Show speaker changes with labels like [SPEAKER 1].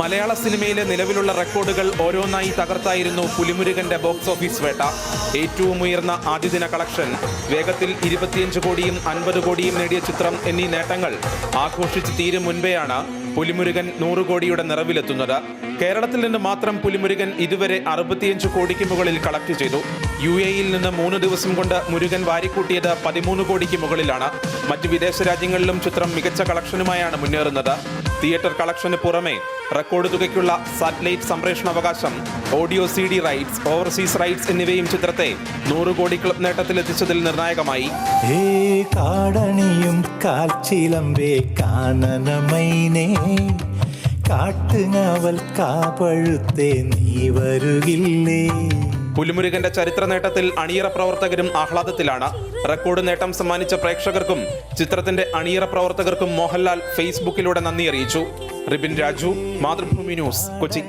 [SPEAKER 1] മലയാള സിനിമയിലെ നിലവിലുള്ള റെക്കോർഡുകൾ ഓരോന്നായി തകർത്തായിരുന്നു പുലിമുരുകന്റെ ബോക്സ് ഓഫീസ് വേട്ട. ഏറ്റവും ഉയർന്ന ആദ്യദിന കളക്ഷൻ വേഗത്തിൽ ഇരുപത്തിയഞ്ച് കോടിയും അൻപത് കോടിയും നേടിയ ചിത്രം എന്നീ നേട്ടങ്ങൾ ആഘോഷിച്ച് തീരും മുൻപെയാണ് പുലിമുരുകൻ നൂറ് കോടിയുടെ നിറവിലെത്തുന്നത്. കേരളത്തിൽ നിന്ന് മാത്രം പുലിമുരുകൻ ഇതുവരെ അറുപത്തിയഞ്ച് കോടിക്ക് മുകളിൽ കളക്ട് ചെയ്തു. യു എയിൽ നിന്ന് മൂന്ന് ദിവസം കൊണ്ട് മുരുകൻ വാരിക്കൂട്ടിയത് പതിമൂന്ന് കോടിക്ക് മുകളിലാണ്. മറ്റ് വിദേശ രാജ്യങ്ങളിലും ചിത്രം മികച്ച കളക്ഷനുമായാണ് മുന്നേറുന്നത്. തിയേറ്റർ കളക്ഷന് പുറമെ റെക്കോർഡ് തുകയ്ക്കുള്ള satellite സംപ്രേഷണാവകാശം audio C D rights overseas rights എന്നിവയും ചിത്രത്തെ നൂറ് കോടി ക്ലബ് നേട്ടത്തിലെത്തിച്ചതിൽ നിർണായകമായി.
[SPEAKER 2] ഏ കാടണിയും കാൽച്ചിലമ്പേ കാനനമൈനേ. നീ
[SPEAKER 1] പുലിമുരുകന്റെ ചരിത്ര നേട്ടത്തിൽ അണിയറ പ്രവർത്തകരും ആഹ്ലാദത്തിലാണ്. റെക്കോർഡ് നേട്ടം സമ്മാനിച്ച പ്രേക്ഷകർക്കും ചിത്രത്തിന്റെ അണിയറ പ്രവർത്തകർക്കും മോഹൻലാൽ ഫേസ്ബുക്കിലൂടെ നന്ദി അറിയിച്ചു. റിബിൻ രാജു മാതൃഭൂമി ന്യൂസ് കൊച്ചി.